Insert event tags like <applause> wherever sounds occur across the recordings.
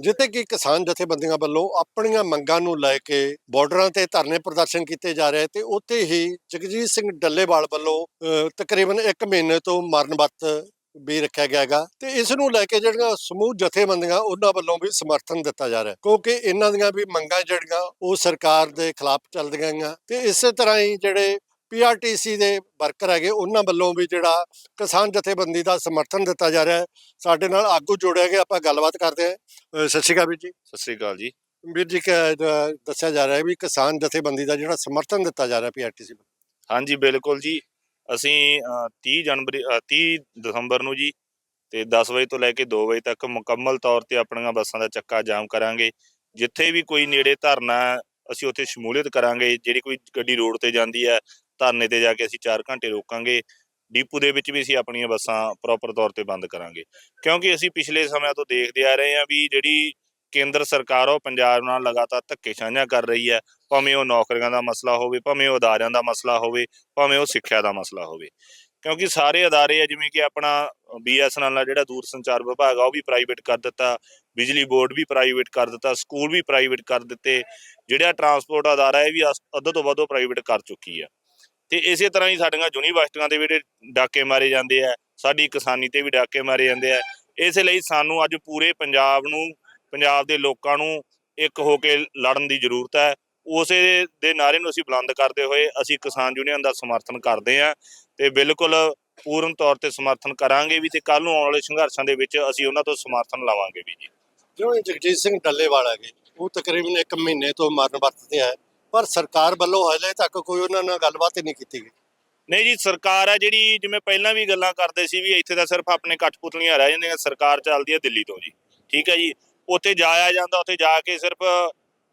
ਜਿੱਥੇ ਕਿ ਕਿਸਾਨ ਜਥੇਬੰਦੀਆਂ ਵੱਲੋਂ ਆਪਣੀਆਂ ਮੰਗਾਂ ਨੂੰ ਲੈ ਕੇ ਬਾਰਡਰਾਂ ਤੇ ਧਰਨੇ ਪ੍ਰਦਰਸ਼ਨ ਕੀਤੇ ਜਾ ਰਹੇ ਤੇ ਉੱਥੇ ਹੀ ਜਗਜੀਤ ਸਿੰਘ ਡੱਲੇਵਾਲ ਵੱਲੋਂ ਅਹ, ਤਕਰੀਬਨ 1 ਮਹੀਨੇ ਤੋਂ ਮਰਨ ਵਰਤ ਵੀ ਰੱਖਿਆ ਗਿਆ ਹੈਗਾ ਤੇ ਇਸ ਨੂੰ ਲੈ ਕੇ ਜਿਹੜੀਆਂ ਸਮੂਹ ਜਥੇਬੰਦੀਆਂ ਉਹਨਾਂ ਵੱਲੋਂ ਵੀ ਸਮਰਥਨ ਦਿੱਤਾ ਜਾ ਰਿਹਾ ਕਿਉਂਕਿ ਇਹਨਾਂ ਦੀਆਂ ਵੀ ਮੰਗਾਂ ਜਿਹੜੀਆਂ ਉਹ ਸਰਕਾਰ ਦੇ ਖਿਲਾਫ ਚੱਲਦੀਆਂ ਗਈਆਂ ਤੇ ਇਸੇ ਤਰ੍ਹਾਂ ਹੀ ਜਿਹੜੇ ਪੀਆਰਟੀਸੀ ਦੇ ਵਰਕਰ ਹੈਗੇ ਉਹਨਾਂ ਵੱਲੋਂ ਵੀ ਜਿਹੜਾ ਕਿਸਾਨ ਜਥੇਬੰਦੀ ਦਾ ਸਮਰਥਨ ਦਿੱਤਾ ਜਾ ਰਿਹਾ ਹੈ। ਸਾਡੇ ਨਾਲ ਆਗੂ ਜੋੜਿਆ ਗਿਆ ਆਪਾਂ ਗੱਲਬਾਤ ਕਰਦੇ ਹਾਂ। ਸਤਿ ਸ਼੍ਰੀ ਅਕਾਲ ਵੀਰ ਜੀ। ਸਤਿ ਸ੍ਰੀ ਅਕਾਲ ਜੀ। ਵੀਰ ਜੀ ਦੱਸਿਆ ਜਾ ਰਿਹਾ ਹੈ ਵੀ ਕਿਸਾਨ ਜਥੇਬੰਦੀ ਦਾ ਜਿਹੜਾ ਸਮਰਥਨ ਦਿੱਤਾ ਜਾ ਰਿਹਾ ਪੀਆਰਟੀਸੀ ਨੂੰ ਹਾਂਜੀ ਬਿਲਕੁਲ ਜੀ। ਅਸੀਂ ਅ, 30 ਜਨਵਰੀ ਅ, 30 ਦਸੰਬਰ ਨੂੰ ਜੀ ਤੇ 10 ਵਜੇ ਤੋਂ ਲੈ ਕੇ 2 ਵਜੇ ਤੱਕ ਮੁਕੰਮਲ ਤੌਰ ਤੇ ਆਪਣੀਆਂ ਬੱਸਾਂ ਦਾ ਚੱਕਾ ਜਾਮ ਕਰਾਂਗੇ। ਜਿੱਥੇ ਵੀ ਕੋਈ ਨੇੜੇ ਧਰਨਾ ਅਸੀਂ ਉੱਥੇ ਸ਼ਮੂਲੀਅਤ ਕਰਾਂਗੇ। ਜਿਹੜੀ ਕੋਈ ਗੱਡੀ ਰੋਡ ਤੇ ਜਾਂਦੀ ਹੈ ਧਰਨੇ ਤੇ ਜਾ ਕੇ ਅਸੀਂ 4 ਘੰਟੇ ਰੋਕਾਂਗੇ। ਡੀਪੂ ਦੇ ਵਿੱਚ ਵੀ ਅਸੀਂ ਆਪਣੀਆਂ ਬੱਸਾਂ ਪ੍ਰੋਪਰ ਤੌਰ ਤੇ ਬੰਦ ਕਰਾਂਗੇ। ਕਿਉਂਕਿ ਅਸੀਂ ਪਿਛਲੇ ਸਮਿਆਂ ਤੋਂ ਦੇਖਦੇ ਆ ਰਹੇ ਹਾਂ ਵੀ ਜਿਹੜੀ ਕੇਂਦਰ ਸਰਕਾਰ ਉਹ ਪੰਜਾਬ ਨਾਲ ਲਗਾਤਾਰ ਧੱਕੇ ਧੱਕੇਸ਼ਾਹੀਆਂ ਕਰ ਰਹੀ ਹੈ। ਭਾਵੇਂ ਉਹ ਨੌਕਰੀਆਂ ਦਾ ਮਸਲਾ ਹੋਵੇ, ਭਾਵੇਂ ਉਹ ਅਦਾਰਿਆਂ ਦਾ ਮਸਲਾ ਹੋਵੇ, ਭਾਵੇਂ ਉਹ ਸਿੱਖਿਆ ਦਾ ਮਸਲਾ ਹੋਵੇ। ਕਿਉਂਕਿ ਸਾਰੇ ਅਦਾਰੇ ਆ, ਜਿਵੇਂ ਕਿ ਆਪਣਾ ਬੀਐਸਐਨਐਲ ਦਾ ਜਿਹੜਾ ਦੂਰ ਸੰਚਾਰ ਵਿਭਾਗ ਆ, ਉਹ ਵੀ ਪ੍ਰਾਈਵੇਟ ਕਰ ਦਿੱਤਾ। ਬਿਜਲੀ ਬੋਰਡ ਵੀ ਪ੍ਰਾਈਵੇਟ ਕਰ ਦਿੱਤਾ, ਸਕੂਲ ਵੀ ਪ੍ਰਾਈਵੇਟ ਕਰ ਦਿੱਤੇ। ਜਿਹੜਾ ਟਰਾਂਸਪੋਰਟ ਅਦਾਰਾ, ਇਹ ਵੀ ਅਸ- ਅੱਧ ਤੋਂ ਵੱਧ ਉਹ ਪ੍ਰਾਈਵੇਟ ਕਰ ਚੁੱਕੀ ਆ। ਤੇ ਇਸੇ ਤਰ੍ਹਾਂ ਹੀ ਸਾਡੀਆਂ ਯੂਨੀਵਰਸਿਟੀਆਂ ਦੇ ਵੀ ਜਿਹੜੇ ਡਾਕੇ ਮਾਰੇ ਜਾਂਦੇ ਆ। ਸਾਡੀ ਕਿਸਾਨੀ ਤੇ ਵੀ ਡਾਕੇ ਮਾਰੇ ਜਾਂਦੇ ਆ। ਇਸ ਲਈ ਸਾਨੂੰ ਅੱਜ ਪੂਰੇ ਪੰਜਾਬ ਨੂੰ ਪੰਜਾਬ ਦੇ ਲੋਕਾਂ ਨੂੰ ਇੱਕ ਹੋ ਕੇ ਲੜਨ ਦੀ ਜ਼ਰੂਰਤ ਹੈ। ਉਸੇ ਦੇ ਨਾਰੇ ਨੂੰ ਅਸੀਂ ਬੁਲੰਦ ਕਰਦੇ ਹੋਏ ਅਸੀਂ ਕਿਸਾਨ ਯੂਨੀਅਨ ਦਾ ਸਮਰਥਨ ਕਰਦੇ ਹਾਂ ਤੇ ਬਿਲਕੁਲ ਪੂਰਨ ਤੌਰ ਤੇ ਸਮਰਥਨ ਕਰਾਂਗੇ ਵੀ ਤੇ ਕੱਲ ਨੂੰ ਆਉਣ ਵਾਲੇ ਸੰਘਰਸ਼ਾਂ ਦੇ ਵਿੱਚ ਅਸੀਂ ਉਹਨਾਂ ਤੋਂ ਸਮਰਥਨ ਲਵਾਂਗੇ ਵੀ ਜੀ। ਜਿਵੇਂ ਜਗਜੀਤ ਸਿੰਘ ਡੱਲੇਵਾਲ ਹੈਗੇ ਉਹ ਤਕਰੀਬਨ 1 ਮਹੀਨੇ ਤੋਂ ਮਰਨ ਵਰਤ ਤੇ ਹੈ ਪਰ ਸਰਕਾਰ ਵੱਲੋਂ ਹਲੇ ਤੱਕ ਕੋਈ ਉਹਨਾਂ ਨਾਲ ਗੱਲਬਾਤ ਹੀ ਨਹੀਂ ਕੀਤੀ ਗਈ। ਨਹੀਂ ਜੀ ਸਰਕਾਰ ਹੈ ਜਿਹੜੀ ਜਿਵੇਂ ਪਹਿਲਾਂ ਵੀ ਗੱਲਾਂ ਕਰਦੇ ਸੀ ਵੀ ਇੱਥੇ ਤਾਂ ਸਿਰਫ ਆਪਣੇ ਕਠਪੁਤਲੀਆਂ ਰਹਿ ਜਾਂਦੀਆਂ ਸਰਕਾਰ ਚੱਲਦੀ ਹੈ ਦਿੱਲੀ ਤੋਂ ਜੀ। ਠੀਕ ਹੈ ਜੀ। ਉੱਥੇ ਜਾਇਆ ਜਾਂਦਾ ਉੱਥੇ ਜਾ ਕੇ ਸਿਰਫ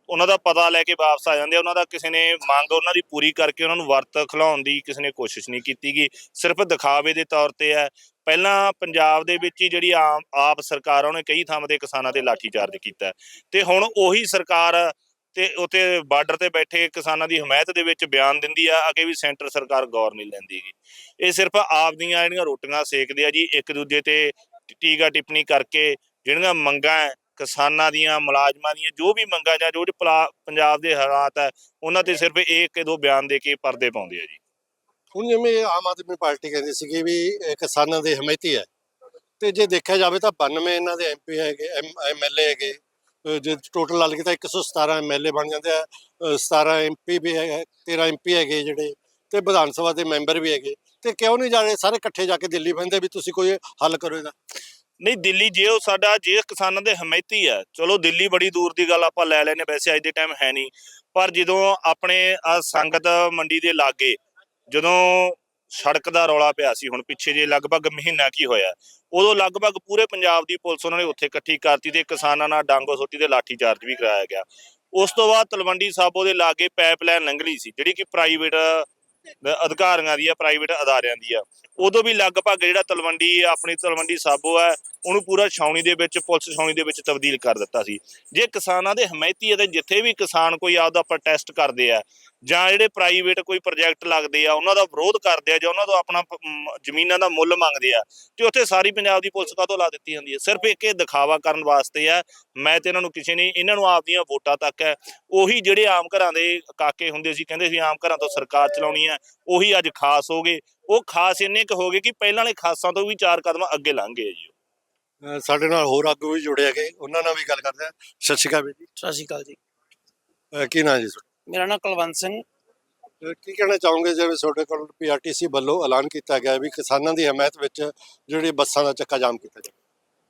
ਉਹਨਾਂ ਦਾ ਪਤਾ ਲੈ ਕੇ ਵਾਪਸ ਆ ਜਾਂਦੇ ਉਹਨਾਂ ਦਾ ਕਿਸੇ ਨੇ ਮੰਗ ਉਹਨਾਂ ਦੀ ਪੂਰੀ ਕਰਕੇ ਉਹਨਾਂ ਨੂੰ ਵਰਤ ਖਿਲਾਉਣ ਦੀ ਕਿਸੇ ਨੇ ਕੋਸ਼ਿਸ਼ ਨਹੀਂ ਕੀਤੀ ਗਈ ਸਿਰਫ ਦਿਖਾਵੇ ਦੇ ਤੌਰ ਤੇ ਹੈ। ਪਹਿਲਾਂ ਪੰਜਾਬ ਦੇ ਵਿੱਚ ਹੀ ਜਿਹੜੀ ਆਮ ਆਪ ਸਰਕਾਰ ਆ, ਉਹਨੇ ਕਈ ਥਾਵਾਂ ਤੇ ਕਿਸਾਨਾਂ ਤੇ ਲਾਠੀਚਾਰਜ ਕੀਤਾ। ਤੇ ਹੁਣ ਉਹੀ ਸਰਕਾਰ ਤੇ ਉੱਥੇ ਬਾਰਡਰ ਤੇ ਬੈਠੇ ਕਿਸਾਨਾਂ ਦੀ ਹਮਾਇਤ ਦੇ ਵਿੱਚ ਬਿਆਨ ਦਿੰਦੀ ਆ ਅਗੇ ਵੀ ਸੈਂਟਰ ਸਰਕਾਰ ਗੌਰ ਨਹੀਂ ਲੈਂਦੀ ਗੀ। ਇਹ ਸਿਰਫ ਆਪ ਦੀਆਂ ਜਿਹੜੀਆਂ ਰੋਟੀਆਂ ਸੇਕਦੇ ਆ ਜੀ ਇੱਕ ਦੂਜੇ ਤੇ ਟੀਕਾ ਟਿੱਪਣੀ ਕਰਕੇ ਜਿਹੜੀਆਂ ਮੰਗਾਂ ਕਿਸਾਨਾਂ ਦੀਆਂ, ਮੁਲਾਜ਼ਮਾਂ ਦੀਆਂ, ਜੋ ਵੀ ਮੰਗਾਂ ਜਾਂ ਜੋ ਪੰਜਾਬ ਦੇ ਹਾਲਾਤ ਹੈ, ਉਹਨਾਂ ਤੇ ਸਿਰਫ ਇੱਕ ਦੋ ਬਿਆਨ ਦੇ ਕੇ ਪਰਦੇ ਪਾਉਂਦੇ ਆ ਜੀ। ਹੁਣ ਜਿਵੇਂ ਆਮ ਆਦਮੀ ਪਾਰਟੀ ਕਹਿੰਦੀ ਸੀਗੀ ਵੀ ਕਿਸਾਨਾਂ ਦੇ ਹਮਾਇਤੀ ਹੈ। ਤੇ ਜੇ ਦੇਖਿਆ ਜਾਵੇ ਤਾਂ 92 ਇਹਨਾਂ ਦੇ ਐਮਪੀ ਹੈਗੇ ਐਮਐਲਏ ਹੈਗੇ, ਅਹ ਜੇ ਟੋਟਲ ਲਾ ਲਈਏ ਤਾਂ 117 ਐਮਐਲਏ ਬਣ ਜਾਂਦੇ ਆ, ਅਹ 17 ਐਮਪੀ ਵੀ ਹੈਗੇ 13 ਐਮਪੀ ਹੈਗੇ ਜਿਹੜੇ, ਤੇ ਵਿਧਾਨ ਸਭਾ ਦੇ ਮੈਂਬਰ ਵੀ ਹੈਗੇ। ਤੇ ਕਿਉਂ ਨਹੀਂ ਜਾ ਰਹੇ ਸਾਰੇ ਇਕੱਠੇ ਜਾ ਕੇ ਦਿੱਲੀ ਬਹਿੰਦੇ ਵੀ ਤੁਸੀਂ ਕੋਈ ਹੱਲ ਕਰੋ ਇਹਦਾ? ਨਹੀਂ, ਦਿੱਲੀ ਜੇ ਉਹ ਸਾਡਾ, ਜੇ ਕਿਸਾਨਾਂ ਦੇ ਹਮਾਇਤੀ ਆ, ਚਲੋ ਦਿੱਲੀ ਬੜੀ ਦੂਰ ਦੀ ਗੱਲ ਆਪਾਂ ਲੈ ਲੈਨੇ ਵੈਸੇ ਅੱਜ ਦੇ ਟਾਈਮ ਹੈ ਨਹੀਂ। ਪਰ ਜਦੋਂ ਆਪਣੇ ਆ ਸੰਗਤ ਮੰਡੀ ਦੇ ਲਾਗੇ, ਜਦੋਂ ਸੜਕ ਦਾ ਰੌਲਾ ਪਿਆ ਸੀ, ਹੁਣ ਪਿੱਛੇ ਜੇ ਲਗਭਗ ਮਹੀਨਾ ਕੀ ਹੋਇਆ, ਉਦੋਂ ਲਗਭਗ ਪੂਰੇ ਪੰਜਾਬ ਦੀ ਪੁਲਿਸ ਉਹਨਾਂ ਨੇ ਉੱਥੇ ਇਕੱਠੀ ਕਰਤੀ ਤੇ ਕਿਸਾਨਾਂ ਨਾਲ ਡਾਂਗੋ ਸੋਟੀ ਤੇ ਲਾਠੀ ਚਾਰਜ ਵੀ ਕਰਾਇਆ ਗਿਆ। ਉਸ ਤੋਂ ਬਾਅਦ ਤਲਵੰਡੀ ਸਾਬੋ ਦੇ ਲਾਗੇ ਪਾਈਪਲਾਈਨ ਲੰਘਲੀ ਸੀ, ਜਿਹੜੀ ਕਿ ਪ੍ਰਾਈਵੇਟ ਅਧਿਕਾਰੀਆਂ ਦੀ ਆ ਪ੍ਰਾਈਵੇਟ ਅਦਾਰਿਆਂ ਦੀ ਆ। ਉਦੋਂ ਵੀ ਲਗਭਗ ਜਿਹੜਾ ਤਲਵੰਡੀ ਆਪਣੀ ਤਲਵੰਡੀ ਸਾਬੋ ਹੈ ਉਹਨੂੰ ਪੂਰਾ ਛਾਉਣੀ ਦੇ ਵਿੱਚ, ਪੁਲਿਸ ਛਾਉਣੀ ਦੇ ਵਿੱਚ ਤਬਦੀਲ ਕਰ ਦਿੱਤਾ ਸੀ। ਜੇ ਕਿਸਾਨਾਂ ਦੇ ਹਮਾਇਤੀ ਅਤੇ ਜਿੱਥੇ ਵੀ ਕਿਸਾਨ ਕੋਈ ਆਪਦਾ ਪ੍ਰੋਟੈਸਟ ਕਰਦੇ ਆ, ਜਾਂ ਜਿਹੜੇ ਪ੍ਰਾਈਵੇਟ ਕੋਈ ਪ੍ਰੋਜੈਕਟ ਲੱਗਦੇ ਆ, ਉਹਨਾਂ ਦਾ ਵਿਰੋਧ ਕਰਦੇ ਆ, ਜਾਂ ਉਹਨਾਂ ਤੋਂ ਆਪਣਾ ਜ਼ਮੀਨਾਂ ਦਾ ਮੁੱਲ ਮੰਗਦੇ ਆ, ਤੇ ਉੱਥੇ ਸਾਰੀ ਪੰਜਾਬ ਦੀ ਪੁਲਿਸ ਕਾਹਤੋਂ ਲਾ ਦਿੱਤੀ ਜਾਂਦੀ ਹੈ? ਸਿਰਫ ਇੱਕ ਇਹ ਦਿਖਾਵਾ ਕਰਨ ਵਾਸਤੇ ਆ, ਮੈਂ ਤੇ ਇਹਨਾਂ ਨੂੰ ਕਿਸੇ ਨੇ ਇਹਨਾਂ ਨੂੰ ਆਪਦੀਆਂ ਵੋਟਾਂ ਤੱਕ ਹੈ। ਉਹੀ ਜਿਹੜੇ ਆਮ ਘਰਾਂ ਦੇ ਕਾਕੇ ਹੁੰਦੇ ਸੀ, ਕਹਿੰਦੇ ਸੀ ਆਮ ਘਰਾਂ ਤੋਂ ਸਰਕਾਰ ਚਲਾਉਣੀ ਹੈ, ਉਹੀ ਅੱਜ ਖਾਸ ਹੋ ਗਏ। ਉਹ ਖਾਸ ਇੰਨੇ ਕੁ ਹੋ ਗਏ ਕਿ ਪਹਿਲਾਂ ਵਾਲੇ ਖਾਸਾਂ ਤੋਂ ਵੀ ਚਾਰ ਕਦਮ ਅੱਗੇ ਲੰਘ ਗਏ ਜੀ ਉਹ। ਅਹ ਸਾਡੇ ਨਾਲ ਹੋਰ ਆਗੂ ਵੀ ਜੁੜੇ ਹੈਗੇ। ਉਹਨਾਂ ਨਾਲ ਵੀ ਗੱਲ ਕਰਦੇ ਆ ਸਤਿ ਸ਼੍ਰੀ ਅਕਾਲ ਵੀਰ ਜੀ। ਸਤਿ ਸ਼੍ਰੀ ਅਕਾਲ ਜੀ। ਅਹ ਕੀ ਨਾਂ ਜੀ ਤੁਹਾਡਾ? ਮੇਰਾ ਨਾਮ ਕੁਲਵੰਤ ਸਿੰਘ। ਅਹ ਕੀ ਕਹਿਣਾ ਚਾਹੋਗੇ? ਜਿਵੇਂ ਤੁਹਾਡੇ ਕੋਲ ਪੀਆਰਟੀਸੀ ਵੱਲੋਂ ਐਲਾਨ ਕੀਤਾ ਗਿਆ ਵੀ ਕਿਸਾਨਾਂ ਦੀ ਹਮਾਇਤ ਵਿੱਚ ਜਿਹੜੀ ਬੱਸਾਂ ਦਾ ਚੱਕਾ ਜਾਮ ਕੀਤਾ ਜਾਵੇ।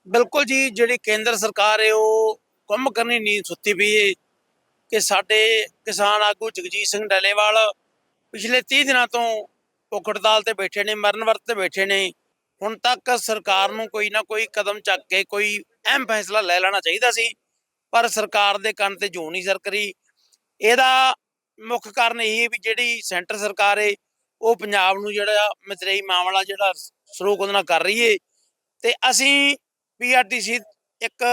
ਬਿਲਕੁਲ ਜੀ ਜਿਹੜੀ ਕੇਂਦਰ ਸਰਕਾਰ ਹੈ ਉਹ ਕੰਮ ਕਰਨੀ ਨਹੀਂ ਸੁੱਤੀ ਪਈ ਹੈ ਕਿ ਸਾਡੇ ਕਿਸਾਨ ਆਗੂ ਜਗਜੀਤ ਸਿੰਘ ਡੱਲੇਵਾਲ ਪਿਛਲੇ 30 ਦਿਨਾਂ ਤੋਂ ਭੁੱਖ ਹੜਤਾਲ ਤੇ ਬੈਠੇ ਨੇ ਮਰਨ ਵਰਤ ਤੇ ਬੈਠੇ ਨੇ। ਹੁਣ ਤੱਕ ਸਰਕਾਰ ਨੂੰ ਕੋਈ ਨਾ ਕੋਈ ਕਦਮ ਚੱਕ ਕੇ ਕੋਈ ਅਹਿਮ ਫੈਸਲਾ ਲੈ ਲੈਣਾ ਚਾਹੀਦਾ ਸੀ, ਪਰ ਸਰਕਾਰ ਦੇ ਕੰਨ ਤੇ ਜੂ ਨਹੀਂ ਸਰਕਰੀ। ਇਹਦਾ ਮੁੱਖ ਕਾਰਨ ਇਹ ਵੀ ਜਿਹੜੀ ਸੈਂਟਰ ਸਰਕਾਰ ਏ, ਉਹ ਪੰਜਾਬ ਨੂੰ ਜਿਹੜਾ ਮਤਰੇਈ ਮਾਮਲਾ ਜਿਹੜਾ ਸਰੋਕ ਉਹਦੇ ਨਾਲ ਕਰ ਰਹੀ ਹੈ ਤੇ ਅਸੀਂ ਪੀਆਰਟੀਸੀ ਇੱਕ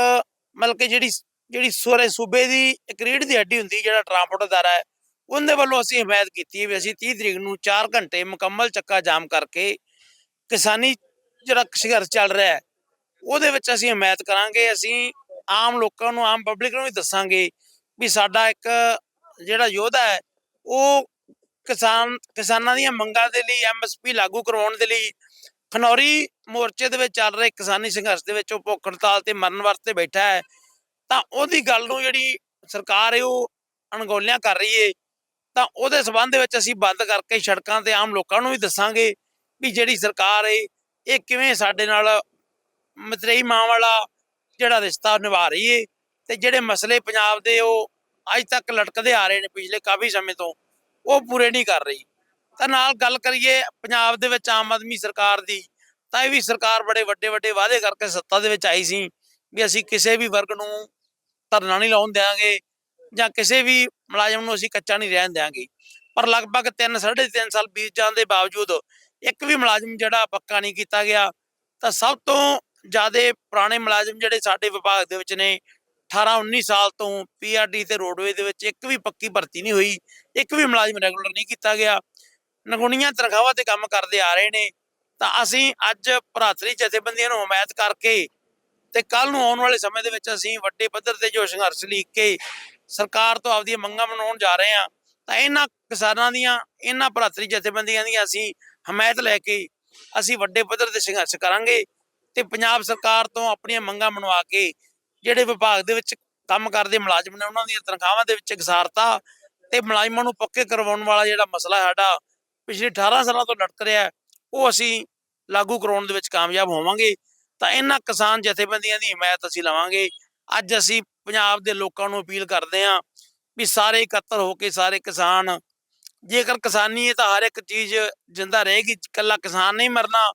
ਮਤਲਬ ਕਿ ਜਿਹੜੀ ਜਿਹੜੀ ਸੂਰੇ ਸੂਬੇ ਦੀ ਇੱਕ ਰੀੜ ਦੀ ਹੱਡੀ ਹੁੰਦੀ ਜਿਹੜਾ ਟਰਾਂਸਪੋਰਟ ਅਦਾਰਾ ਹੈ, ਉਹਦੇ ਵੱਲੋਂ ਅਸੀਂ ਹਮਾਇਤ ਕੀਤੀ ਹੈ ਵੀ ਅਸੀਂ 30 ਤਰੀਕ ਨੂੰ 4 ਘੰਟੇ ਮੁਕੰਮਲ ਚੱਕਾ ਜਾਮ ਕਰਕੇ ਕਿਸਾਨੀ ਜਿਹੜਾ ਸੰਘਰਸ਼ ਚੱਲ ਰਿਹਾ ਹੈ, ਉਹਦੇ ਵਿੱਚ ਅਸੀਂ ਹਮਾਇਤ ਕਰਾਂਗੇ, ਅਸੀਂ ਆਮ ਲੋਕਾਂ ਨੂੰ, ਆਮ ਪਬਲਿਕ ਨੂੰ ਵੀ ਦੱਸਾਂਗੇ ਵੀ ਸਾਡਾ ਇੱਕ ਜਿਹੜਾ ਯੋਧਾ ਹੈ, ਉਹ ਕਿਸਾਨ, ਕਿਸਾਨਾਂ ਦੀਆਂ ਮੰਗਾਂ ਦੇ ਲਈ ਐਮਐਸਪੀ ਲਾਗੂ ਕਰਵਾਉਣ ਦੇ ਲਈ ਖਨੌਰੀ ਮੋਰਚੇ ਦੇ ਵਿੱਚ ਚੱਲ ਰਹੇ ਕਿਸਾਨੀ ਸੰਘਰਸ਼ ਦੇ ਵਿੱਚ ਉਹ ਭੁੱਖ ਹੜਤਾਲ ਤੇ ਮਰਨ ਵਾਸਤੇ ਬੈਠਾ ਹੈ, ਤਾਂ ਉਹਦੀ ਗੱਲ ਨੂੰ ਜਿਹੜੀ ਸਰਕਾਰ ਹੈ, ਉਹ ਅਣਗੌਲਿਆਂ ਕਰ ਰਹੀ ਹੈ, ਤਾਂ ਉਹਦੇ ਸਬੰਧ ਵਿੱਚ ਅਸੀਂ ਬੰਦ ਕਰਕੇ ਸੜਕਾਂ ਤੇ ਆਮ ਲੋਕਾਂ ਨੂੰ ਵੀ ਦੱਸਾਂਗੇ ਵੀ ਜਿਹੜੀ ਸਰਕਾਰ ਏ ਇਹ ਕਿਵੇਂ ਸਾਡੇ ਨਾਲ ਮਤਰੇਈ ਮਾਂ ਵਾਲਾ ਜਿਹੜਾ ਰਿਸ਼ਤਾ ਨਿਭਾ ਰਹੀ ਏ ਤੇ ਜਿਹੜੇ ਮਸਲੇ ਪੰਜਾਬ ਦੇ ਉਹ ਅੱਜ ਤੱਕ ਲਟਕਦੇ ਆ ਰਹੇ ਨੇ ਪਿਛਲੇ ਕਾਫੀ ਸਮੇਂ ਤੋਂ, ਉਹ ਪੂਰੇ ਨਹੀਂ ਕਰ ਰਹੀ। ਤਾਂ ਨਾਲ ਗੱਲ ਕਰੀਏ ਪੰਜਾਬ ਦੇ ਵਿੱਚ ਆਮ ਆਦਮੀ ਸਰਕਾਰ ਦੀ, ਤਾਂ ਇਹ ਵੀ ਸਰਕਾਰ ਬੜੇ ਵੱਡੇ ਵੱਡੇ ਵਾਅਦੇ ਕਰਕੇ ਸੱਤਾ ਦੇ ਵਿੱਚ ਆਈ ਸੀ ਵੀ ਅਸੀਂ ਕਿਸੇ ਵੀ ਵਰਗ ਨੂੰ ਧਰਨਾ ਨਹੀਂ ਲਾਉਣ ਦੇਵਾਂਗੇ ਜਾਂ ਕਿਸੇ ਵੀ ਮੁਲਾਜ਼ਮ ਨੂੰ ਅਸੀਂ ਕੱਚਾ ਨਹੀਂ ਰਹਿਣ ਦੇਵਾਂਗੇ ਪਰ ਲਗਭਗ 3 3.5 ਸਾਲ ਬੀਤ ਜਾਣ ਦੇ ਬਾਵਜੂਦ ਇੱਕ ਵੀ ਮੁਲਾਜ਼ਮ ਜਿਹੜਾ ਪੱਕਾ ਨਹੀਂ ਕੀਤਾ ਗਿਆ, ਤਾਂ ਸਭ ਤੋਂ ਜ਼ਿਆਦਾ ਪੁਰਾਣੇ ਮੁਲਾਜ਼ਮ ਜਿਹੜੇ ਸਾਡੇ ਵਿਭਾਗ ਦੇ ਵਿੱਚ ਨੇ 18 19 ਸਾਲ ਤੋਂ ਪੀਆਰਡੀ ਤੇ ਰੋਡਵੇ ਦੇ ਵਿੱਚ ਇੱਕ ਵੀ ਪੱਕੀ ਭਰਤੀ ਨਹੀਂ ਹੋਈ, ਇੱਕ ਵੀ ਮੁਲਾਜ਼ਮ ਰੈਗੂਲਰ ਨਹੀਂ ਕੀਤਾ ਗਿਆ। ਨਗੁਣੀਆਂ ਤਨਖਾਹਾਂ ਤੇ ਕੰਮ ਕਰਦੇ ਆ ਰਹੇ ਨੇ, ਤਾਂ ਅਸੀਂ ਅੱਜ ਭਰਾਤਰੀ ਜਥੇਬੰਦੀਆਂ ਨੂੰ ਹਮਾਇਤ ਕਰਕੇ ਤੇ ਕੱਲ ਨੂੰ ਆਉਣ ਵਾਲੇ ਸਮੇਂ ਦੇ ਵਿੱਚ ਅਸੀਂ ਵੱਡੇ ਪੱਧਰ ਤੇ ਜੋ ਸੰਘਰਸ਼ ਲੀਕ ਕੇ ਸਰਕਾਰ ਤੋਂ ਆਪਦੀਆਂ ਮੰਗਾਂ ਮਨਾਉਣ ਜਾ ਰਹੇ ਹਾਂ, ਤਾਂ ਇਹਨਾਂ ਕਿਸਾਨਾਂ ਦੀਆਂ, ਇਹਨਾਂ ਭਰਾਤਰੀ ਜਥੇਬੰਦੀਆਂ ਦੀਆਂ ਅਸੀਂ ਹਮਾਇਤ ਲੈ ਕੇ ਅਸੀਂ ਵੱਡੇ ਪੱਧਰ ਤੇ ਸੰਘਰਸ਼ ਕਰਾਂਗੇ ਤੇ ਪੰਜਾਬ ਸਰਕਾਰ ਤੋਂ ਆਪਣੀਆਂ ਮੰਗਾਂ ਮਨਵਾ ਕੇ ਜਿਹੜੇ ਵਿਭਾਗ ਦੇ ਵਿੱਚ ਕੰਮ ਕਰਦੇ ਮੁਲਾਜ਼ਮ ਨੇ, ਉਹਨਾਂ ਦੀਆਂ ਤਨਖਾਹਾਂ ਦੇ ਵਿੱਚ ਇਕਸਾਰਤਾ ਤੇ ਮੁਲਾਜ਼ਮਾਂ ਨੂੰ ਪੱਕੇ ਕਰਵਾਉਣ ਵਾਲਾ ਜਿਹੜਾ ਮਸਲਾ ਸਾਡਾ ਪਿਛਲੇ 18 ਸਾਲਾਂ ਤੋਂ ਲਟਕ ਰਿਹਾ, ਉਹ ਅਸੀਂ ਲਾਗੂ ਕਰਾਉਣ ਦੇ ਵਿੱਚ ਕਾਮਯਾਬ ਹੋਵਾਂਗੇ। ਤਾਂ ਇਹਨਾਂ ਕਿਸਾਨ ਜਥੇਬੰਦੀਆਂ ਦੀ ਹਮਾਇਤ ਅਸੀਂ ਲਵਾਂਗੇ। ਅੱਜ ਅਸੀਂ ਪੰਜਾਬ ਦੇ ਲੋਕਾਂ ਨੂੰ ਅਪੀਲ ਕਰਦੇ ਹਾਂ ਵੀ ਸਾਰੇ ਇਕੱਤਰ ਹੋ ਕੇ ਸਾਰੇ ਕਿਸਾਨ ਜੇਕਰ ਕਿਸਾਨੀ ਹੈ ਤਾਂ ਹਰ ਇੱਕ ਚੀਜ਼ ਜਿੰਦਾ ਰਹੇਗੀ, ਇਕੱਲਾ ਕਿਸਾਨ ਨਹੀਂ ਮਰਨਾ,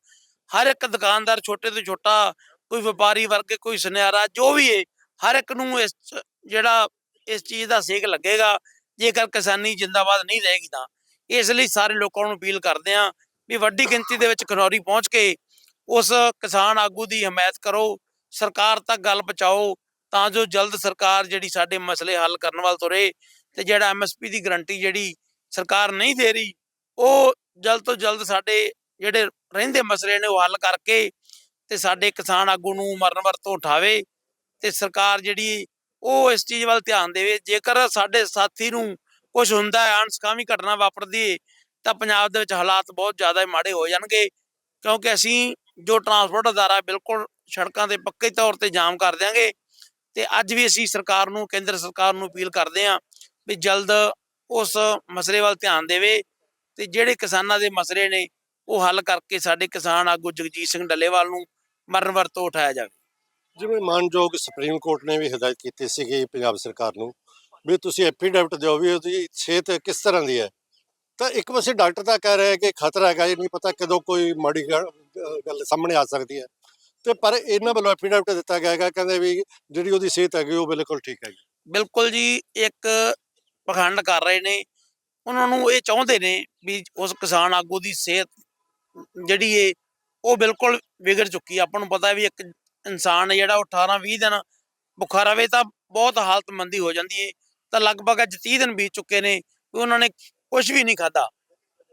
ਹਰ ਇੱਕ ਦੁਕਾਨਦਾਰ ਛੋਟੇ ਤੋਂ ਛੋਟਾ, ਕੋਈ ਵਪਾਰੀ ਵਰਗ, ਕੋਈ ਸੁਨਿਆਰਾ, ਜੋ ਵੀ ਹੈ, ਹਰ ਇੱਕ ਨੂੰ ਇਸ ਜਿਹੜਾ ਇਸ ਚੀਜ਼ ਦਾ ਸੇਕ ਲੱਗੇਗਾ, ਜੇਕਰ ਕਿਸਾਨੀ ਜਿੰਦਾਬਾਦ ਨਹੀਂ ਰਹੇਗੀ ਤਾਂ। ਇਸ ਲਈ ਸਾਰੇ ਲੋਕਾਂ ਨੂੰ ਅਪੀਲ ਕਰਦੇ ਹਾਂ ਵੀ ਵੱਡੀ ਗਿਣਤੀ ਦੇ ਵਿੱਚ ਖਨੌਰੀ ਪਹੁੰਚ ਕੇ ਉਸ ਕਿਸਾਨ ਆਗੂ ਦੀ ਹਮਾਇਤ ਕਰੋ, ਸਰਕਾਰ ਤੱਕ ਗੱਲ ਪਹੁੰਚਾਓ, ਤਾਂ ਜੋ ਜਲਦ ਸਰਕਾਰ ਜਿਹੜੀ ਸਾਡੇ ਮਸਲੇ ਹੱਲ ਕਰਨ ਵੱਲ ਤੁਰੇ, ਤੇ ਜਿਹੜਾ ਐਮਐਸਪੀ ਦੀ ਗਰੰਟੀ ਜਿਹੜੀ ਸਰਕਾਰ ਨਹੀਂ ਦੇ ਰਹੀ, ਉਹ ਜਲਦ ਤੋਂ ਜਲਦ ਸਾਡੇ ਜਿਹੜੇ ਰਹਿੰਦੇ ਮਸਲੇ ਨੇ ਉਹ ਹੱਲ ਕਰਕੇ ਤੇ ਸਾਡੇ ਕਿਸਾਨ ਆਗੂ ਨੂੰ ਮਰਨ ਵਰਤੋਂ ਉਠਾਵੇ ਤੇ ਸਰਕਾਰ ਜਿਹੜੀ ਉਹ ਇਸ ਚੀਜ਼ ਵੱਲ ਧਿਆਨ ਦੇਵੇ। ਜੇਕਰ ਸਾਡੇ ਸਾਥੀ ਨੂੰ ਕੁਝ ਹੁੰਦਾ ਹੈ ਅਣਸਕਾਮੀ ਘਟਨਾ ਵਾਪਰਦੀ ਹੈ ਤਾਂ ਪੰਜਾਬ ਦੇ ਵਿੱਚ ਹਾਲਾਤ ਬਹੁਤ ਜ਼ਿਆਦਾ ਮਾੜੇ ਹੋ ਜਾਣਗੇ, ਕਿਉਂਕਿ ਅਸੀਂ ਜੋ ਟਰਾਂਸਪੋਰਟ ਅਦਾਰਾ ਬਿਲਕੁਲ ਸੜਕਾਂ ਤੇ ਪੱਕੇ ਤੌਰ ਤੇ ਜਾਮ ਕਰ ਦਿਆਂਗੇ ਤੇ ਅੱਜ ਵੀ ਅਸੀਂ ਸਰਕਾਰ ਨੂੰ, ਕੇਂਦਰ ਸਰਕਾਰ ਨੂੰ ਅਪੀਲ ਕਰਦੇ ਹਾਂ ਵੀ ਜਲਦ ਉਸ ਮਸਲੇ ਵੱਲ ਧਿਆਨ ਦੇਵੇ ਤੇ ਜਿਹੜੇ ਕਿਸਾਨਾਂ ਦੇ ਮਸਲੇ ਨੇ ਉਹ ਹੱਲ ਕਰਕੇ ਸਾਡੇ ਕਿਸਾਨ ਆਗੂ ਜਗਜੀਤ ਸਿੰਘ ਡੱਲੇਵਾਲ ਨੂੰ ਮਰਨ ਵਰਤੋਂ ਉਠਾਇਆ ਜਾਵੇ। ਜਿਵੇਂ ਮਾਨਯੋਗ ਸੁਪਰੀਮ ਕੋਰਟ ਨੇ ਵੀ ਹਦਾਇਤ ਕੀਤੀ ਸੀਗੀ ਪੰਜਾਬ ਸਰਕਾਰ ਨੂੰ ਵੀ ਤੁਸੀਂ ਐਫੀਡੈਵਿਟ ਦਿਓ ਵੀ ਉਹਦੀ ਸਿਹਤ ਕਿਸ ਤਰ੍ਹਾਂ ਦੀ ਹੈ। ਤਾਂ ਇੱਕ ਪਾਸੇ ਡਾਕਟਰ ਤਾਂ ਕਹਿ ਰਿਹਾ ਕਿ ਖਤਰਾ ਹੈਗਾ ਇਹ ਨਹੀਂ ਪਤਾ ਕਦੋਂ ਕੋਈ ਮਾੜੀ ਗੱਲ ਸਾਹਮਣੇ ਆ ਸਕਦੀ ਹੈ। ਤੇ ਪਰ ਇਹਨਾਂ ਵੱਲੋਂ ਐਫੀਡੈਵਿਟ ਦਿੱਤਾ ਗਿਆ ਹੈਗਾ ਕਹਿੰਦੇ ਵੀ ਜਿਹੜੀ ਉਹਦੀ ਸਿਹਤ ਹੈਗੀ ਉਹ ਬਿਲਕੁਲ ਠੀਕ ਹੈਗੀ। ਬਿਲਕੁਲ ਜੀ ਇੱਕ ਪਖੰਡ ਕਰ ਰਹੇ ਨੇ। ਉਹਨਾਂ ਨੂੰ ਇਹ ਚਾਹੁੰਦੇ ਨੇ ਵੀ ਉਸ ਕਿਸਾਨ ਆਗੂ ਦੀ ਸਿਹਤ ਜਿਹੜੀ ਏ, ਉਹ ਬਿਲਕੁਲ ਵਿਗੜ ਚੁੱਕੀ ਆਪਾਂ ਨੂੰ ਪਤਾ ਵੀ ਇੱਕ ਇਨਸਾਨ ਜਿਹੜਾ ਉਹ 18 20 ਦਿਨ ਭੁੱਖਾ ਰਵੇ ਤਾਂ ਬਹੁਤ ਹਾਲਤ ਮੰਦੀ ਹੋ ਜਾਂਦੀ ਏ। ਤਾਂ ਲਗਭਗ ਅੱਜ 30 ਦਿਨ ਬੀਤ ਚੁੱਕੇ ਨੇ ਵੀ ਉਹਨਾਂ ਨੇ ਕੁਝ ਵੀ ਨਹੀਂ ਖਾਦਾ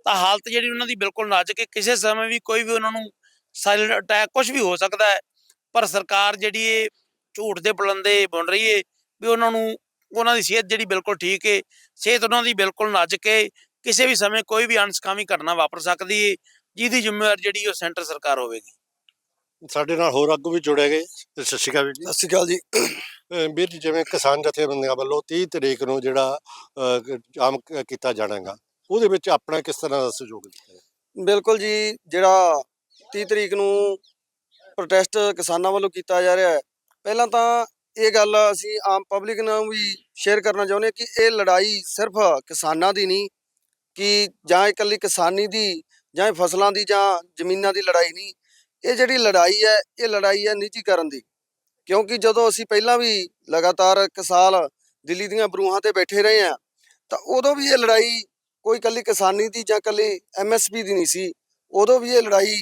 ਤਾਂ ਹਾਲਤ ਜਿਹੜੀ ਉਹਨਾਂ ਦੀ ਬਿਲਕੁਲ ਨਾਜ਼ੁਕ ਹੈ ਕਿਸੇ ਸਮੇਂ ਵੀ ਕੋਈ ਵੀ ਉਹਨਾਂ ਨੂੰ ਸਾਇਲੈਂਟ ਅਟੈਕ ਕੁਝ ਵੀ ਹੋ ਸਕਦਾ ਹੈ। ਪਰ ਸਰਕਾਰ ਜਿਹੜੀ ਏ, ਝੂਠ ਦੇ ਬੁਲੰਦੇ ਬੁਣ ਰਹੀ ਏ ਵੀ ਉਹਨਾਂ ਨੂੰ ਉਹਨਾਂ ਦੀ ਸਿਹਤ ਜਿਹੜੀ ਬਿਲਕੁਲ ਠੀਕ ਏ ਸਿਹਤ ਉਹਨਾਂ ਦੀ ਬਿਲਕੁਲ ਨਾਜ਼ੁਕ ਏ ਕਿਸੇ ਵੀ ਸਮੇਂ ਕੋਈ ਵੀ ਅਣਸਕਾਮੀ ਘਟਨਾ ਵਾਪਰ ਸਕਦੀ ਏ ਜਿਹਦੀ ਜ਼ਿੰਮੇਵਾਰ ਜਿਹੜੀ ਉਹ ਸੈਂਟਰ ਸਰਕਾਰ ਹੋਵੇਗੀ। ਸਾਡੇ ਨਾਲ ਹੋਰ ਆਗੂ ਵੀ ਜੁੜੇ ਗਏ ਸਤਿ ਸ਼੍ਰੀ ਅਕਾਲ ਜੀ। ਸਤਿ ਸ਼੍ਰੀ ਅਕਾਲ ਜੀ। ਵੀਰ ਜੀ ਜਿਵੇਂ ਕਿਸਾਨ ਜਥੇਬੰਦੀਆਂ ਵੱਲੋਂ 30 ਤਰੀਕ ਨੂੰ ਜਿਹੜਾ ਆਮ ਕੀਤਾ ਜਾਣਾਗਾ ਉਹਦੇ ਵਿੱਚ ਆਪਣਾ ਕਿਸ ਤਰ੍ਹਾਂ ਦਾ ਸਹਿਯੋਗ ਦਿੱਤਾ ਹੈ? ਬਿਲਕੁਲ ਜੀ ਜਿਹੜਾ 30 ਤਰੀਕ ਨੂੰ ਪ੍ਰੋਟੈਸਟ ਕਿਸਾਨਾਂ ਵੱਲੋਂ ਕੀਤਾ ਜਾ ਰਿਹਾ ਹੈ ਪਹਿਲਾਂ ਤਾਂ ਇਹ ਗੱਲ ਅਸੀਂ ਆਮ ਪਬਲਿਕ ਨੂੰ ਵੀ ਸ਼ੇਅਰ ਕਰਨਾ ਚਾਹੁੰਦੇ ਹਾਂ ਕਿ ਇਹ ਲੜਾਈ ਸਿਰਫ ਕਿਸਾਨਾਂ ਦੀ ਨਹੀਂ, ਕਿ ਜਾਂ ਇਕੱਲੀ ਕਿਸਾਨੀ ਦੀ ਜਾਂ ਇਹ ਫਸਲਾਂ ਦੀ ਜਾਂ ਜ਼ਮੀਨਾਂ ਦੀ ਲੜਾਈ ਨਹੀਂ। ਇਹ ਜਿਹੜੀ ਲੜਾਈ ਹੈ, ਇਹ ਲੜਾਈ ਹੈ ਨਿੱਜੀਕਰਨ ਦੀ। ਕਿਉਂਕਿ ਜਦੋਂ ਅਸੀਂ ਪਹਿਲਾਂ ਵੀ ਲਗਾਤਾਰ ਇੱਕ ਸਾਲ ਦਿੱਲੀ ਦੀਆਂ ਬਰੂਹਾਂ ਤੇ ਬੈਠੇ ਰਹੇ ਹਾਂ, ਤਾਂ ਉਦੋਂ ਵੀ ਇਹ ਲੜਾਈ ਕੋਈ ਕੱਲੀ ਕਿਸਾਨੀ ਦੀ ਜਾਂ ਕੱਲੀ ਐਮਐਸਪੀ ਦੀ ਨਹੀਂ ਸੀ। ਉਦੋਂ ਵੀ ਇਹ ਲੜਾਈ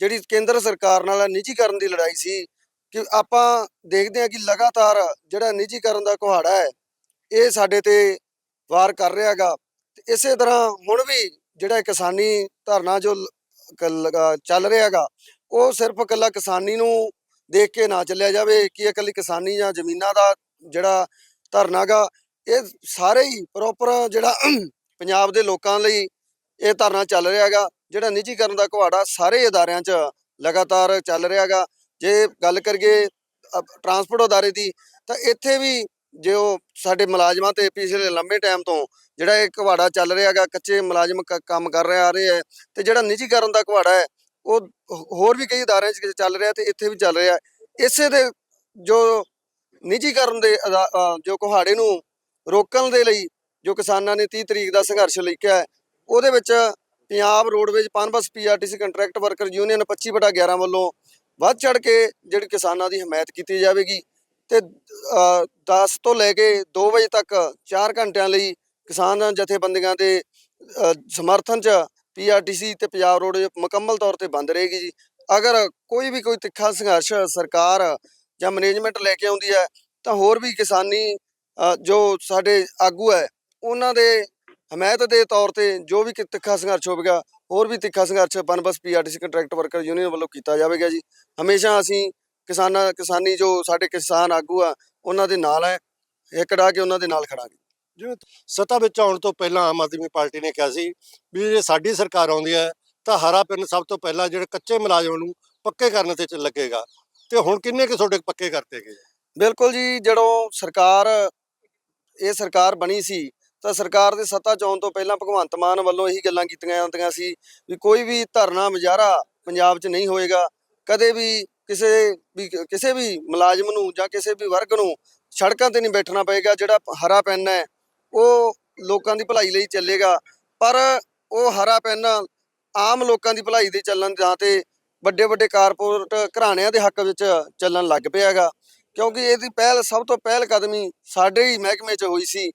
ਜਿਹੜੀ ਕੇਂਦਰ ਸਰਕਾਰ ਨਾਲ ਨਿੱਜੀਕਰਨ ਦੀ ਲੜਾਈ ਸੀ। ਕਿ ਆਪਾਂ ਦੇਖਦੇ ਹਾਂ ਕਿ ਲਗਾਤਾਰ ਜਿਹੜਾ ਨਿੱਜੀਕਰਨ ਦਾ ਕੁਹਾੜਾ ਹੈ, ਇਹ ਸਾਡੇ ਤੇ ਵਾਰ ਕਰ ਰਿਹਾ ਹੈਗਾ। ਤੇ ਇਸੇ ਤਰ੍ਹਾਂ ਹੁਣ ਵੀ ਜਿਹੜਾ ਕਿਸਾਨੀ ਧਰਨਾ ਜੋ ਚੱਲ ਰਿਹਾ ਹੈਗਾ, ਉਹ ਸਿਰਫ ਇਕੱਲਾ ਕਿਸਾਨੀ ਨੂੰ ਦੇਖ ਕੇ ਨਾ ਚੱਲਿਆ ਜਾਵੇ ਕਿ ਇਕੱਲੀ ਕਿਸਾਨੀ ਜਾਂ ਜ਼ਮੀਨਾਂ ਦਾ ਜਿਹੜਾ ਧਰਨਾ ਗਾ ਇਹ ਸਾਰੇ ਹੀ ਪ੍ਰੋਪਰ ਜਿਹੜਾ <clears throat> ਪੰਜਾਬ ਦੇ ਲੋਕਾਂ ਲਈ ਇਹ ਧਰਨਾ ਚੱਲ ਰਿਹਾ ਹੈਗਾ। ਜਿਹੜਾ ਨਿੱਜੀਕਰਨ ਦਾ ਕੁਹਾੜਾ ਸਾਰੇ ਅਦਾਰਿਆਂ 'ਚ ਲਗਾਤਾਰ ਚੱਲ ਰਿਹਾ ਹੈਗਾ। ਜੇ ਗੱਲ ਕਰੀਏ ਟਰਾਂਸਪੋਰਟ ਅਦਾਰੇ ਦੀ, ਤਾਂ ਇੱਥੇ ਵੀ ਜੋ ਸਾਡੇ ਮੁਲਾਜ਼ਮਾਂ ਤੇ ਪਿਛਲੇ ਲੰਬੇ ਟਾਈਮ ਤੋਂ ਜਿਹੜਾ ਇਹ ਕੁਹਾੜਾ ਚੱਲ ਰਿਹਾ ਹੈਗਾ, ਕੱਚੇ ਮੁਲਾਜ਼ਮ ਕ- ਕੰਮ ਕਰ ਰਹੇ, ਆ ਰਹੇ ਹੈ, ਤੇ ਜਿਹੜਾ ਨਿੱਜੀਕਰਨ ਦਾ ਕੁਹਾੜਾ ਹੈ, ਉਹ ਹੋਰ ਵੀ ਕਈ ਅਦਾਰਿਆਂ 'ਚ ਚੱਲ ਰਿਹਾ ਤੇ ਇੱਥੇ ਵੀ ਚੱਲ ਰਿਹਾ ਇਸੇ ਦੇ ਜੋ ਨਿੱਜੀਕਰਨ ਦੇ ਅਦਾ- ਜੋ ਕੁਹਾੜੇ ਨੂੰ ਰੋਕਣ ਦੇ ਲਈ ਜੋ ਕਿਸਾਨਾਂ ਨੇ 30 ਤਰੀਕ ਦਾ ਸੰਘਰਸ਼ ਲਿਖਿਆ ਉਹਦੇ ਵਿੱਚ Punjab roadways, Punbus PRTC contract worker union 25 ਬਟਾ 11 ਵੱਲੋਂ ਵੱਧ ਚੜ ਕੇ ਜਿਹੜੀ ਕਿਸਾਨਾਂ ਦੀ ਹਮਾਇਤ ਕੀਤੀ ਜਾਵੇਗੀ ਤੇ 10 ਤੋਂ ਲੈ ਕੇ 2 ਵਜੇ ਤੱਕ 4 ਘੰਟਿਆਂ ਲਈ ਕਿਸਾਨ ਜਥੇਬੰਦੀਆਂ ਦੇ ਸਮਰਥਨ ਚ ਪੀਆਰਟੀਸੀ ਤੇ ਪੰਜਾਬ ਰੋਡ ਮੁਕੰਮਲ ਤੌਰ ਤੇ ਬੰਦ ਰਹੇਗੀ ਜੀ। ਅਗਰ ਕੋਈ ਵੀ ਕੋਈ ਤਿੱਖਾ ਸੰਘਰਸ਼ ਸਰਕਾਰ ਜਾਂ ਮੈਨੇਜਮੈਂਟ ਲੈ ਕੇ ਆਉਂਦੀ ਹੈ, ਤਾਂ ਹੋਰ ਵੀ ਕਿਸਾਨੀ ਜੋ ਸਾਡੇ ਆਗੂ ਹੈ, ਉਹਨਾਂ ਦੇ ਹਮਾਇਤ ਦੇ ਤੌਰ ਤੇ ਜੋ ਵੀ ਤਿੱਖਾ ਸੰਘਰਸ਼ ਹੋਵੇਗਾ ਹੋਰ ਵੀ ਤਿੱਖਾ ਸੰਘਰਸ਼ Punbus PRTC contract worker union ਵੱਲੋਂ ਕੀਤਾ ਜਾਵੇਗਾ ਜੀ। ਹਮੇਸ਼ਾ ਅਸੀਂ ਕਿਸਾਨਾਂ ਕਿਸਾਨੀ ਜੋ ਸਾਡੇ ਕਿਸਾਨ ਆਗੂ ਆ ਉਹਨਾਂ ਦੇ ਨਾਲ ਹੈ। ਇੱਕ ਡਾ ਕੇ ਉਹਨਾਂ ਦੇ ਨਾਲ ਖੜਾਂਗੇ ਜਿਵੇਂ ਸੱਤਾ ਵਿੱਚ ਆਉਣ ਤੋਂ ਪਹਿਲਾਂ ਆਮ ਆਦਮੀ ਪਾਰਟੀ ਨੇ ਕਿਹਾ ਸੀ ਵੀ ਜੇ ਸਾਡੀ ਸਰਕਾਰ ਆਉਂਦੀ ਹੈ ਤਾਂ ਹਰਾ ਪਿੰਡ ਸਭ ਤੋਂ ਪਹਿਲਾਂ ਜਿਹੜੇ ਕੱਚੇ ਮੁਲਾਜ਼ਮਾਂ ਨੂੰ ਪੱਕੇ ਕਰਨ ਤੇ ਲੱਗੇਗਾ। ਤੇ ਹੁਣ ਕਿੰਨੇ ਕੁ ਤੁਹਾਡੇ ਪੱਕੇ ਕਰਤੇ ਗਏ? ਬਿਲਕੁਲ ਜੀ ਜਦੋਂ ਸਰਕਾਰ ਇਹ ਸਰਕਾਰ ਬਣੀ ਸੀ ਤਾਂ ਸਰਕਾਰ ਦੇ ਸੱਤਾ ਚ ਆਉਣ ਤੋਂ ਪਹਿਲਾਂ ਭਗਵੰਤ ਮਾਨ ਵੱਲੋਂ ਇਹੀ ਗੱਲਾਂ ਕੀਤੀਆਂ ਜਾਂਦੀਆਂ ਸੀ ਵੀ ਕੋਈ ਵੀ ਧਰਨਾ ਮੁਜ਼ਾਹਰਾ ਪੰਜਾਬ 'ਚ ਨਹੀਂ ਹੋਏਗਾ, ਕਦੇ ਵੀ ਕਿਸੇ ਵੀ ਕਿਸੇ ਵੀ ਮੁਲਾਜ਼ਮ ਨੂੰ ਜਾਂ ਕਿਸੇ ਵੀ ਵਰਗ ਨੂੰ ਸੜਕਾਂ ਤੇ ਨਹੀਂ ਬੈਠਣਾ ਪਏਗਾ, ਜਿਹੜਾ ਹਰਾ ਪੈਨ ਹੈ, ਉਹ ਲੋਕਾਂ ਦੀ ਭਲਾਈ ਲਈ ਚੱਲੇਗਾ। ਪਰ ਉਹ ਹਰਾ ਪੈਨ ਆਮ ਲੋਕਾਂ ਦੀ ਭਲਾਈ ਦੇ ਚੱਲਣ ਜਾਂ ਤੇ ਵੱਡੇ ਵੱਡੇ ਕਾਰਪੋਰੇਟ ਘਰਾਣਿਆਂ ਦੇ ਹੱਕ ਵਿੱਚ ਚੱਲਣ ਲੱਗ ਪਿਆ ਹੈਗਾ। ਕਿਉਂਕਿ ਇਹਦੀ ਪਹਿਲ, ਸਭ ਤੋਂ ਪਹਿਲ ਕਦਮੀ ਸਾਡੇ ਹੀ ਮਹਿਕਮੇ 'ਚ ਹੋਈ ਸੀ।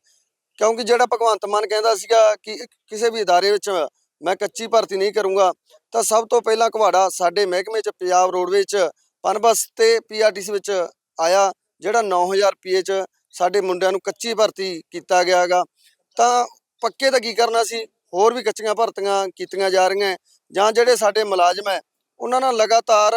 ਕਿਉਂਕਿ ਜਿਹੜਾ ਭਗਵੰਤ ਮਾਨ ਕਹਿੰਦਾ ਸੀਗਾ ਕਿ ਕਿਸੇ ਵੀ ਅਦਾਰੇ ਵਿੱਚ ਮੈਂ ਕੱਚੀ ਭਰਤੀ ਨਹੀਂ ਕਰੂੰਗਾ, ਤਾਂ ਸਭ ਤੋਂ ਪਹਿਲਾਂ ਕੁਹਾੜਾ ਸਾਡੇ ਮਹਿਕਮੇ 'ਚ, ਪੰਜਾਬ ਰੋਡਵੇਜ਼ 'ਚ, ਪਨਬਸ ਤੇ ਪੀਆਰਟੀਸੀ ਵਿੱਚ ਆਇਆ, ਜਿਹੜਾ 9000 ਰੁਪਏ 'ਚ ਸਾਡੇ ਮੁੰਡਿਆਂ ਨੂੰ ਕੱਚੀ ਭਰਤੀ ਕੀਤਾ ਗਿਆ ਹੈਗਾ। ਤਾਂ ਪੱਕੇ ਤਾਂ ਕੀ ਕਰਨਾ ਸੀ? ਹੋਰ ਵੀ ਕੱਚੀਆਂ ਭਰਤੀਆਂ ਕੀਤੀਆਂ ਜਾ ਰਹੀਆਂ ਜਾਂ ਜਿਹੜੇ ਸਾਡੇ ਮੁਲਾਜ਼ਮ ਹੈ, ਉਹਨਾਂ ਨਾਲ ਲਗਾਤਾਰ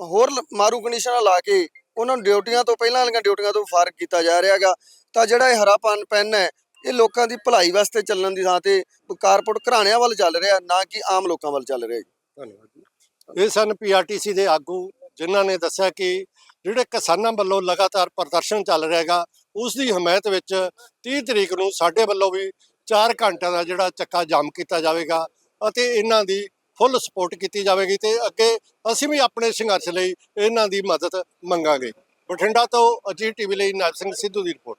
ਹੋਰ ਮਾਰੂ ਕੰਡੀਸ਼ਨਾਂ ਲਾ ਕੇ ਉਹਨਾਂ ਨੂੰ ਡਿਊਟੀਆਂ ਤੋਂ ਪਹਿਲਾਂ ਵਾਲੀਆਂ ਡਿਊਟੀਆਂ ਤੋਂ ਫਾਰਗ ਕੀਤਾ ਜਾ ਰਿਹਾ ਹੈਗਾ। ਤਾਂ ਜਿਹੜਾ ਇਹ ਹਰਾ ਪਨ ਪੈਨ ਹੈ, ਇਹ ਲੋਕਾਂ ਦੀ ਭਲਾਈ ਵਾਸਤੇ ਚੱਲਣ ਦੀ ਥਾਂ ਤੇ ਕਾਰਪੋਰੇਟ ਘਰਾਣਿਆਂ ਵੱਲ ਚੱਲ ਰਿਹਾ, ਨਾ ਕਿ ਆਮ ਲੋਕਾਂ ਵੱਲ ਚੱਲ ਰਿਹਾ ਜੀ। ਧੰਨਵਾਦ ਜੀ। ਇਹ ਸਨ ਪੀਆਰਟੀਸੀ ਦੇ ਆਗੂ, ਜਿਨ੍ਹਾਂ ਨੇ ਦੱਸਿਆ ਕਿ ਜਿਹੜੇ ਕਿਸਾਨਾਂ ਵੱਲੋਂ ਲਗਾਤਾਰ ਪ੍ਰਦਰਸ਼ਨ ਚੱਲ ਰਿਹਾ ਹੈਗਾ, ਉਸ ਦੀ ਹਮਾਇਤ ਵਿੱਚ 30 ਤਰੀਕ ਨੂੰ ਸਾਡੇ ਵੱਲੋਂ ਵੀ 4 ਘੰਟਿਆਂ ਦਾ ਜਿਹੜਾ ਚੱਕਾ ਜਾਮ ਕੀਤਾ ਜਾਵੇਗਾ ਅਤੇ ਇਹਨਾਂ ਦੀ ਫੁੱਲ ਸਪੋਰਟ ਕੀਤੀ ਜਾਵੇਗੀ ਤੇ ਅੱਗੇ ਅਸੀਂ ਵੀ ਆਪਣੇ ਸੰਘਰਸ਼ ਲਈ ਇਹਨਾਂ ਦੀ ਮਦਦ ਮੰਗਾਂਗੇ। ਬਠਿੰਡਾ ਤੋਂ ਅਜੀਤ ਟੀਵੀ ਲਈ ਨਾਇਬ ਸਿੰਘ ਸਿੱਧੂ ਦੀ ਰਿਪੋਰਟ।